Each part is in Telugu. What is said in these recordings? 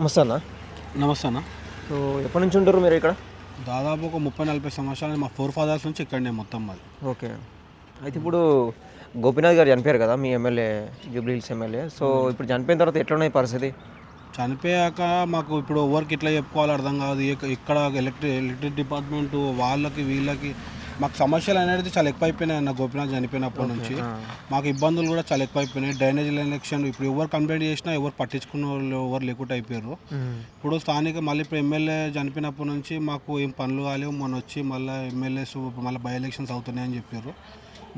నమస్తే అన్న. నమస్తే అన్న. సో ఎప్పటి నుంచి ఉంటారు మీరు ఇక్కడ? దాదాపు ఒక ముప్పై నలభై సంవత్సరాలు మా ఫోర్ ఫాదర్స్ నుంచి ఇక్కడనే మొత్తం మాది. ఓకే. అయితే ఇప్పుడు గోపీనాథ్ గారు చనిపోయారు కదా మీ MLA Jubilee Hills MLA. So ఇప్పుడు చనిపోయిన తర్వాత ఎట్లున్నాయి పరిస్థితి? చనిపోయాక మాకు ఇప్పుడు ఎవరికి ఇట్లా చెప్పుకోవాలో అర్థం కాదు. ఇక- ఇక్కడ ఎలక్ట్రిక్ ఎలక్ట్రిక్ డిపార్ట్మెంట్ వాళ్ళకి వీళ్ళకి మాకు సమస్యలు అనేది చాలా ఎక్కువ అయిపోయినాయి అన్న గోపినాథ్ చనిపోయినప్పటి నుంచి. మాకు ఇబ్బందులు కూడా చాలా ఎక్కువ అయిపోయినాయి డ్రైనేజ్ ఎలక్షన్ ఇప్పుడు ఎవరు కంప్లైంట్ చేసినా ఎవరు పట్టించుకున్న వాళ్ళు ఎవరు లేకుండా అయిపోయారు. ఇప్పుడు స్థానిక మళ్ళీ ఇప్పుడు ఎమ్మెల్యే చనిపోయినప్పటి నుంచి మాకు ఏం పనులు కాలేవు. మొన్న వచ్చి మళ్ళీ ఎమ్మెల్యేస్ మళ్ళీ బై ఎలక్షన్స్ అవుతున్నాయని చెప్పారు.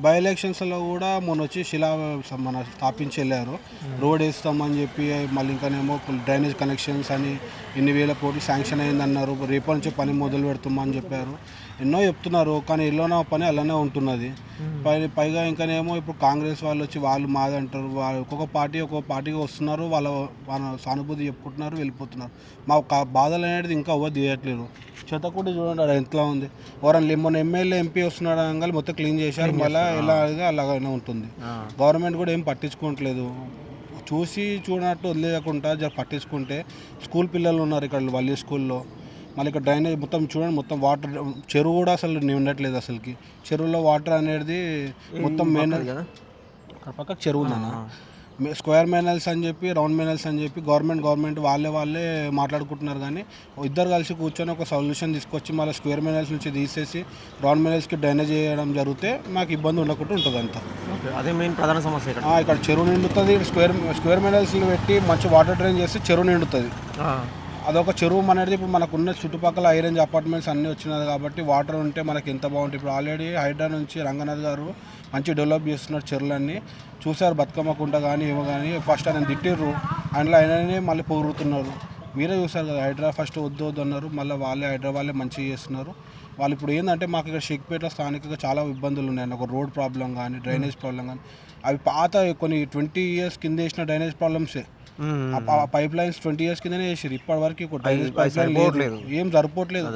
బై ఎలక్షన్స్లో కూడా మొన్న వచ్చి శిలా మన స్థాపించి వెళ్ళారు. రోడ్ వేస్తామని చెప్పి మళ్ళీ ఇంకానేమో డ్రైనేజ్ కనెక్షన్స్ అని ఎన్ని వేల కోట్లు శాంక్షన్ అయిందన్నారు. రేపటి నుంచి పని మొదలు పెడుతున్నామని చెప్పారు. ఎన్నో చెప్తున్నారు. కానీ ఎల్లోనో పని అలానే ఉంటున్నది. పై పైగా ఇంకానేమో ఇప్పుడు కాంగ్రెస్ వాళ్ళు వచ్చి వాళ్ళు మాది అంటారు వాళ్ళు ఒక్కొక్క పార్టీ ఒక్కొక్క పార్టీగా వస్తున్నారు వాళ్ళ వాళ్ళ సానుభూతి చెప్పుకుంటున్నారు వెళ్ళిపోతున్నారు. మా బాధలు అనేది ఇంకా అవ్వ తీయట్లేదు. చెత్త కూడా చూడండి అది ఎట్లా ఉంది. ఎవరైనా మొన్న ఎమ్మెల్యే ఎంపీ వస్తున్నాడు అనగానే మొత్తం క్లీన్ చేశారు మళ్ళీ ఎలా అలాగనే ఉంటుంది. గవర్నమెంట్ కూడా ఏం పట్టించుకోవట్లేదు. చూసి చూడనట్టు వదిలేయకుండా జర పట్టించుకుంటే స్కూల్ పిల్లలు ఉన్నారు ఇక్కడ వల్లి స్కూల్లో. మళ్ళీ ఇక్కడ డ్రైనేజ్ మొత్తం చూడండి మొత్తం వాటర్ చెరువు కూడా అసలు నిండట్లేదు అసలుకి. చెరువులో వాటర్ అనేది మొత్తం మెయిన్ అక్కడ పక్క చెరువు స్క్వేర్ మెనల్స్ అని చెప్పి రౌండ్ మెనల్స్ అని చెప్పి గవర్నమెంట్ గవర్నమెంట్ వాళ్ళే వాళ్ళే మాట్లాడుకుంటున్నారు కానీ ఇద్దరు కలిసి కూర్చొని ఒక సొల్యూషన్ తీసుకొచ్చి మళ్ళీ స్క్వేర్ మెనల్స్ నుంచి తీసేసి రౌండ్ మెనల్స్కి డ్రైనేజ్ చేయడం జరిగితే మాకు ఇబ్బంది ఉండకుండా ఉంటుంది అంతా. అదే మెయిన్ ప్రధాన సమస్య ఇక్కడ. చెరువు నిండుతుంది స్క్వేర్ స్క్వేర్ మెనల్స్ పెట్టి మంచి వాటర్ డ్రైన్ చేస్తే చెరువు నిండుతుంది. అదొక చెరువు అనేది ఇప్పుడు మనకున్న చుట్టుపక్కల ఐరేంజ్ అపార్ట్మెంట్స్ అన్నీ వచ్చినది కాబట్టి వాటర్ ఉంటే మనకి ఎంత బాగుంటుంది. ఇప్పుడు ఆల్రెడీ హైడ్రా నుంచి రంగనాథ్ గారు మంచి డెవలప్ చేస్తున్నారు చెరువులన్నీ. చూశారు బతుకమ్మ కుంట కానీ ఏమో కానీ ఫస్ట్ ఆయన తిట్టిర్రు. అందులో ఆయననే మళ్ళీ పొగురుతున్నారు మీరే చూసారు కదా హైడ్రా ఫస్ట్ వద్దు వద్దు అన్నారు. మళ్ళీ వాళ్ళే హైడ్రా వాళ్ళే మంచిగా చేస్తున్నారు. వాళ్ళు ఇప్పుడు ఏంటంటే మాకు ఇక్కడ షేక్పేటలో స్థానికంగా చాలా ఇబ్బందులు ఉన్నాయి. ఒక రోడ్ ప్రాబ్లం కానీ డ్రైనేజ్ ప్రాబ్లం కానీ అవి పాత కొన్ని ట్వంటీ ఇయర్స్ కింద వేసిన డ్రైనేజ్ ప్రాబ్లమ్సే ఆ పైప్ లైన్స్ ట్వంటీ ఇయర్స్ కిందనే చేసారు ఇప్పటి వరకు డ్రైనేజ్ పైప్ లైన్ లేదు. ఏం సరిపోవట్లేదు.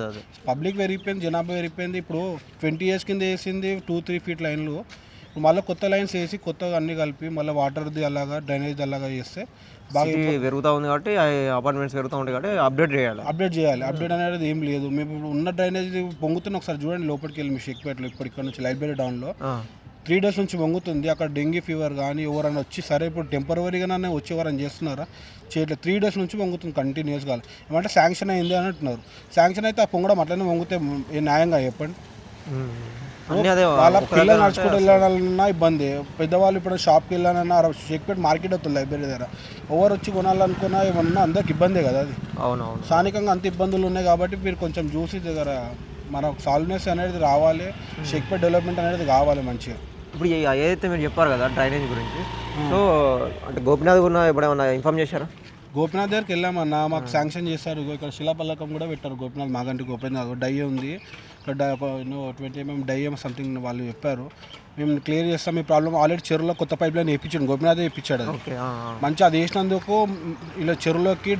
పబ్లిక్ పెరిగిపోయింది జనాభా పెరిగిపోయింది. ఇప్పుడు ట్వంటీ ఇయర్స్ కింద వేసింది టూ త్రీ ఫీట్ లైన్లు. మళ్ళీ కొత్త లైన్స్ వేసి కొత్తగా అన్ని కలిపి మళ్ళీ వాటర్ది అలాగా డ్రైనేజ్ అలాగా చేస్తే బాగా పెరుగుతూ ఉంది కాబట్టి అపార్ట్మెంట్స్ పెరుగుతూ ఉంటాయి కాబట్టి అప్డేట్ చేయాలి. అప్డేట్ చేయాలి. అప్డేట్ అనేది ఏం లేదు. మేము ఇప్పుడు ఉన్న డ్రైనేజ్ పొంగుతున్న ఒకసారి చూడండి లోపలికి వెళ్ళి మీ షేక్పేటలో ఇప్పుడు ఇక్కడ నుంచి లైబ్రరీ డౌన్లో. త్రీ డేస్ నుంచి వంగుతుంది అక్కడ డెంగ్యూ ఫీవర్ కానీ ఎవరైనా వచ్చి సరే ఇప్పుడు టెంపరీగానే వచ్చి ఎవరైనా చేస్తున్నారా? చేయట్లేదు. త్రీ డేస్ నుంచి వంగుతుంది కంటిన్యూస్గా ఏమంటే శాంక్షన్ అయింది అని అంటున్నారు శాంక్షన్ అయితే ఆ పొంగడం అట్లనే వంగితే ఏ న్యాయంగా చెప్పండి? వాళ్ళ పిల్లలు నడుచుకుంటూ వెళ్ళాలన్నా ఇబ్బంది. పెద్దవాళ్ళు ఇప్పుడు షాప్కి వెళ్ళాలన్నా షేక్పేట మార్కెట్ అవుతుంది లైబ్రరీ దగ్గర. ఎవరు వచ్చి కొనాలనుకున్నా ఏమన్నా అందరికి ఇబ్బందే కదా అది. అవునవును. స్థానికంగా అంత ఇబ్బందులు ఉన్నాయి కాబట్టి మీరు కొంచెం చూసి దగ్గర మనకు సాల్వ్నెస్ అనేది రావాలి షేక్పేట డెవలప్మెంట్ అనేది కావాలి మంచిగా. ఇప్పుడు ఏదైతే మీరు చెప్పారు కదా డ్రైనేజ్ గురించి సో అంటే గోపినాథ్ గున్న ఎప్పుడేమన్నా ఇన్ఫామ్ చేశారా? గోపినాథ్ దగ్గరికి వెళ్ళామన్నా మాకు శాంక్షన్ చేస్తారు. ఇక్కడ శిలాపల్లకం కూడా పెట్టారు గోపినాథ్ మాగంటి గోపినాథ్ డై ఉంది. ట్వంటీ ఎంఎం డై ఏమో సంథింగ్ వాళ్ళు చెప్పారు. మేము క్లియర్ చేస్తాం మీ ప్రాబ్లం ఆల్రెడీ చెరువులో కొత్త పైప్ లైన్ వేయించాడు గోపినాథే వేయించాడు అది. ఓకే మంచి అది వేసినందుకు ఇలా చెరువులోకి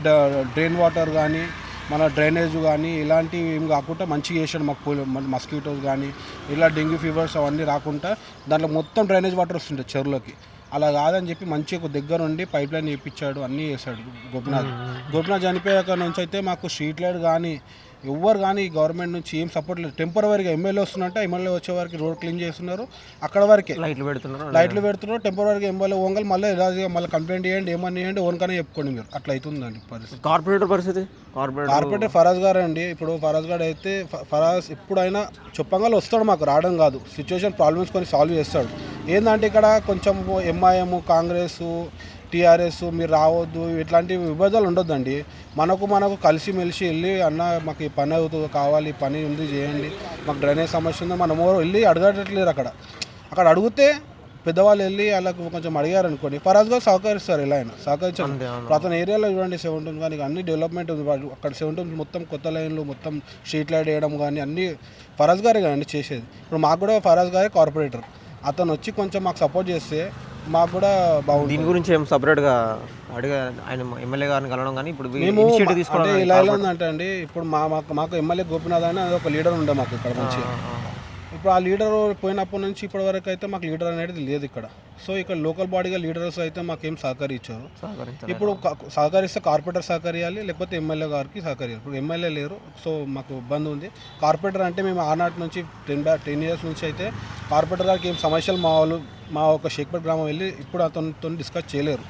డ్రైన్ వాటర్ కానీ మన డ్రైనేజ్ కానీ ఇలాంటివి ఏం కాకుండా మంచిగా చేసాడు మాకు మస్కిటోస్ కానీ ఇలా డెంగ్యూ ఫీవర్స్ అవన్నీ రాకుండా దాంట్లో మొత్తం డ్రైనేజ్ వాటర్ వస్తుంటాయి చెరువులోకి. అలా కాదని చెప్పి మంచిగా ఒక దగ్గర ఉండి పైప్ లైన్ వేయించాడు అన్నీ చేశాడు గోపినాథ్. గోపినాథ్ చనిపోయాక నుంచి అయితే మాకు స్ట్రీట్ లైట్ కానీ ఎవ్వరు కానీ గవర్నమెంట్ నుంచి ఏం సపోర్ట్ లేదు. టెంపరీగా ఎమ్మెల్యే వస్తున్నట్టే ఎమ్మెల్యే వచ్చే వరకు రోడ్ క్లీన్ చేస్తున్నారు. అక్కడ వరకే లైట్లు పెడుతున్నారు లైట్లు పెడుతున్నారు టెంపరీగా ఎంబోలే ఓంగల్ మళ్ళీ యథావిధిగా మళ్ళీ కంప్లైంట్ చేయండి ఏమని చేయండి ఓన్కనే చెప్పుకోండి మీరు. అట్లా అవుతుందండి పరిస్థితి. కార్పొరేటర్ పరిస్థితి? కార్పొరేటర్ ఫరాజ్ గారు అండి. ఇప్పుడు ఫరాజ్ గారు అయితే ఫరాజ్ ఎప్పుడైనా చెప్పంగా వస్తాడు మాకు రావడం కాదు. సిచ్యువేషన్ ప్రాబ్లమ్స్ కొన్ని సాల్వ్ చేస్తాడు. ఏంటంటే ఇక్కడ కొంచెం ఎంఐఎం కాంగ్రెస్ టీఆర్ఎస్ మీరు రావద్దు ఇట్లాంటి విభేదాలు ఉండొద్దండి. మనకు మనకు కలిసి మెలిసి వెళ్ళి అన్న మాకు ఈ పని అవుతుంది కావాలి పని ఉంది చేయండి. మాకు డ్రైనేజ్ సమస్య ఉందో. మనం ఎవరు వెళ్ళి అడగట్లేరు అక్కడ. అక్కడ అడిగితే పెద్దవాళ్ళు వెళ్ళి వాళ్ళకు కొంచెం అడిగారు అనుకోండి ఫరాజ్ గారు సహకరిస్తారు ఎలా అయినా సహకరించారు. అతని ఏరియాలో చూడండి సెవెంటీన్ కానీ అన్ని డెవలప్మెంట్ ఉంది. అక్కడ సెవెంటీన్ మొత్తం కొత్త లైన్లు మొత్తం స్ట్రీట్ లైట్ వేయడం కానీ అన్ని ఫరాజ్ గారే కదండి చేసేది. ఇప్పుడు మాకు కూడా ఫరాజ్ గారే కార్పొరేటర్. అతను వచ్చి కొంచెం మాకు సపోర్ట్ చేస్తే మాకు కూడా బాగుంటుంది. దీని గురించి ఏం సపరేట్గా అడిగా ఆయన ఎమ్మెల్యే గారిని కలవడం కానీ ఇప్పుడు మేము ఇనిషియేటివ్ అంటే ఇలా ఎలా ఉందంటే అండి ఇప్పుడు మా మాకు మాకు ఎమ్మెల్యే గోపినాథ్ అని అది ఒక లీడర్ ఉండే మాకు ఇక్కడ మంచిగా. ఇప్పుడు ఆ లీడర్ పోయినప్పటి నుంచి ఇప్పటి వరకు అయితే మాకు లీడర్ అనేది లేదు ఇక్కడ. సో ఇక్కడ లోకల్ బాడీగా లీడర్స్ అయితే మాకేం సహకరించారు. ఇప్పుడు సహకరిస్తే కార్పొరేటర్ సహకరియాలి లేకపోతే ఎమ్మెల్యే గారికి సహకరియాలి. ఇప్పుడు ఎమ్మెల్యే లేరు సో మాకు ఇబ్బంది ఉంది. కార్పొరేటర్ అంటే మేము ఆనాటి నుంచి టెన్ బ్యా టెన్ ఇయర్స్ నుంచి అయితే కార్పొరేటర్ గారికి ఏం సమస్యలు మా వాళ్ళు మా ఒక షేక్పేట్ గ్రామం వెళ్ళి ఇప్పుడు అతనితో డిస్కస్ చేయలేరు.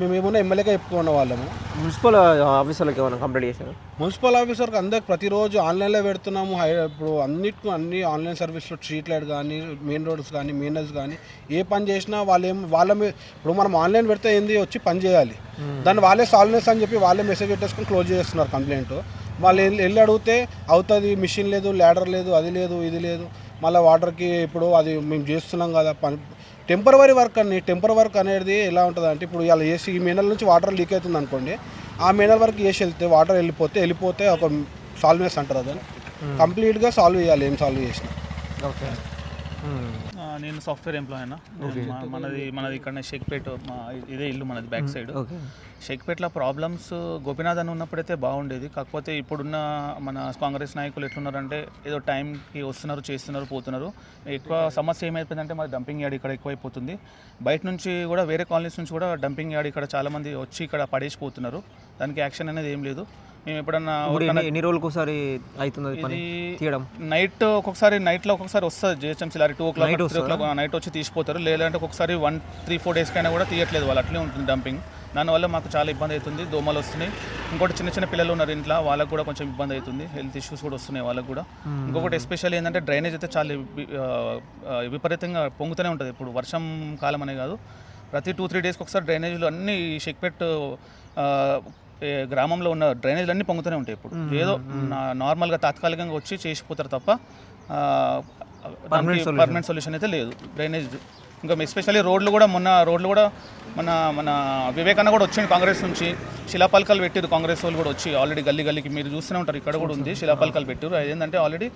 మేము ఏమన్నా ఎమ్మెల్యేగా చెప్పుకున్న వాళ్ళము. మున్సిపల్ ఆఫీసర్లకు ఏమైనా కంప్లీట్ చేశారు? మున్సిపల్ ఆఫీసర్కి అందరికి ప్రతిరోజు ఆన్లైన్లో పెడుతున్నాము. హై ఇప్పుడు అన్నిటికీ అన్ని ఆన్లైన్ సర్వీస్లో స్ట్రీట్ లైట్ కానీ మెయిన్ రోడ్స్ కానీ మెయినర్స్ కానీ ఏ పని చేసినా వాళ్ళు ఏం వాళ్ళ మీద ఇప్పుడు మనం ఆన్లైన్ పెడితే ఏంది? వచ్చి పని చేయాలి. దాన్ని వాళ్ళే సాల్వ్నెస్ అని చెప్పి వాళ్ళే మెసేజ్ పెట్టేసుకొని క్లోజ్ చేస్తున్నారు కంప్లైంట్. వాళ్ళు వెళ్ళి వెళ్ళి అడిగితే అవుతుంది మిషన్ లేదు ల్యాడర్ లేదు అది లేదు ఇది లేదు. మళ్ళీ వాటర్కి ఇప్పుడు అది మేము చేస్తున్నాం కదా పని టెంపరవరీ వర్క్ అని టెంపర్ వర్క్ అనేది ఎలా ఉంటుంది అంటే ఇప్పుడు ఇలా ఏసీ ఈ మీనల్ నుంచి వాటర్ లీక్ అవుతుంది అనుకోండి ఆ మీనల్ వరకు వేసి వెళ్తే వాటర్ వెళ్ళిపోతే వెళ్ళిపోతే ఒక సాల్వ్నెస్ అంటారు అదని? కంప్లీట్గా సాల్వ్ చేయాలి ఏం సాల్వ్ చేసినా. ఓకే. నేను సాఫ్ట్వేర్ ఎంప్లాయ్ అన్న. మనది మనది ఇక్కడ షేక్పేట్ ఇదే ఇల్లు మనది బ్యాక్ సైడ్ షేక్పేట్లో ప్రాబ్లమ్స్ గోపీనాథ్ అని ఉన్నప్పుడైతే బాగుండేది. కాకపోతే ఇప్పుడున్న మన కాంగ్రెస్ నాయకులు ఎట్లున్నారంటే ఏదో టైంకి వస్తున్నారు చేస్తున్నారు పోతున్నారు. ఎక్కువ సమస్య ఏమైపోయిందంటే మరి డంపింగ్ యార్డ్ ఇక్కడ ఎక్కువైపోతుంది. బయట నుంచి కూడా వేరే కాలనీస్ నుంచి కూడా డంపింగ్ యార్డ్ ఇక్కడ చాలామంది వచ్చి ఇక్కడ పడేసిపోతున్నారు. దానికి యాక్షన్ అనేది ఏం లేదు. మేము ఎప్పుడన్నా ఎన్ని రోజులకు ఒకసారి అవుతుంది పని? తీయడం? నైట్ ఒక్కొక్కసారి నైట్లో ఒక్కొక్కసారి వస్తుంది GHMC lorry. Two o'clock three o'clock night వచ్చి తీసిపోతారు. లేదంటే ఒక్కొక్కసారి వన్ త్రీ ఫోర్ డేస్ కైనా కూడా తీయట్లేదు వాళ్ళు. అట్లే ఉంటుంది డంపింగ్ దానివల్ల మాకు చాలా ఇబ్బంది అవుతుంది. దోమలు వస్తున్నాయి. ఇంకోటి చిన్న చిన్న పిల్లలు ఉన్నారు ఇంట్లో. వాళ్ళకు కూడా కొంచెం ఇబ్బంది అవుతుంది. హెల్త్ ఇష్యూస్ కూడా వస్తున్నాయి వాళ్ళకు కూడా. ఇంకొకటి ఎస్పెషల్ ఏంటంటే డ్రైనేజ్ అయితే చాలా విపరీతంగా పొంగుతూనే ఉంటుంది. ఇప్పుడు వర్షం కాలం అనే కాదు. ప్రతి టూ త్రీ డేస్కి ఒకసారి డ్రైనేజీలు అన్ని షెక్పెట్ గ్రామంలో ఉన్న డ్రైనేజీలు అన్నీ పొంగుతూనే ఉంటాయి ఇప్పుడు. ఏదో నార్మల్గా తాత్కాలికంగా వచ్చి చేసిపోతారు తప్ప పర్మనెంట్ సొల్యూషన్ అయితే లేదు. డ్రైనేజ్ ఇంకా ఎస్పెషల్లీ రోడ్లు కూడా మొన్న రోడ్లు కూడా మన మన వివేకాన్న కూడా వచ్చింది కాంగ్రెస్ నుంచి. శిలాపలకాలు పెట్టారు కాంగ్రెస్ వాళ్ళు కూడా వచ్చి ఆల్రెడీ గల్లీ గల్లీకి. మీరు చూస్తూనే ఉంటారు ఇక్కడ కూడా ఉంది శిలాపలకాలు పెట్టారు. అదేంటంటే ఆల్రెడీ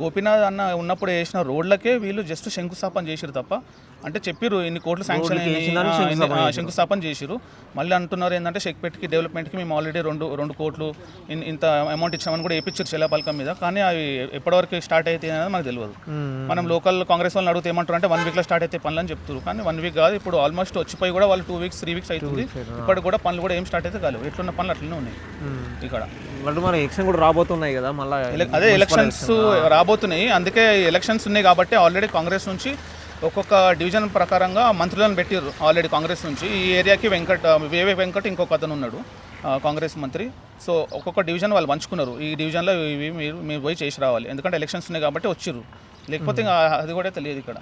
గోపీనాథ్ అన్న ఉన్నప్పుడు వేసిన రోడ్లకే వీళ్ళు జస్ట్ శంకుస్థాపన చేసిరు తప్ప అంటే చెప్పిరు ఇన్ని కోట్లు శాంక్షన్ శంకుస్థాపన చేసిరు మళ్ళీ అంటున్నారు ఏంటంటే షెక్పెట్కి డెవలప్మెంట్కి మేము ఆల్రెడీ రెండు రెండు కోట్లు ఇంత అమౌంట్ ఇచ్చామని కూడా వేయించారు శిలాపలకం మీద. కానీ అవి ఎప్పటివరకు స్టార్ట్ అయితే అనేది మాకు తెలియదు. మనం లోకల్ కాంగ్రెస్ వాళ్ళని అడిగితే ఏమంటారు అంటే వన్ వీక్లో స్టార్ట్ అయితే పనులు అని చెప్తారు కానీ వన్ వీక్ కాదు ఇప్పుడు ఆల్మోస్ట్ వచ్చిపోయి కూడా వాళ్ళు టూ వీక్స్ త్రీ వీక్స్ అవుతుంది ఇప్పటికి కూడా పనులు కూడా ఏం స్టార్ట్ అయితే కాదు ఎట్లున్న పనులు అట్లనే ఉన్నాయి ఇక్కడ. మరి ఎలక్షన్ కూడా రాబోతున్నాయి కదా మళ్ళీ అదే ఎలక్షన్స్ రాబోతున్నాయి. అందుకే ఎలక్షన్స్ ఉన్నాయి కాబట్టి ఆల్రెడీ కాంగ్రెస్ నుంచి ఒక్కొక్క డివిజన్ ప్రకారంగా మంత్రులను పెట్టారు ఆల్రెడీ కాంగ్రెస్ నుంచి. ఈ ఏరియాకి వెంకట్ వేవే వెంకట్ ఇంకొక అతను ఉన్నాడు కాంగ్రెస్ మంత్రి. సో ఒక్కొక్క డివిజన్ వాళ్ళు పంచుకున్నారు. ఈ డివిజన్లో ఇవి మీరు మీరు పోయి చేసి రావాలి. ఎందుకంటే ఎలక్షన్స్ ఉన్నాయి కాబట్టి వచ్చిర్రు. లేకపోతే అది కూడా తెలియదు ఇక్కడ.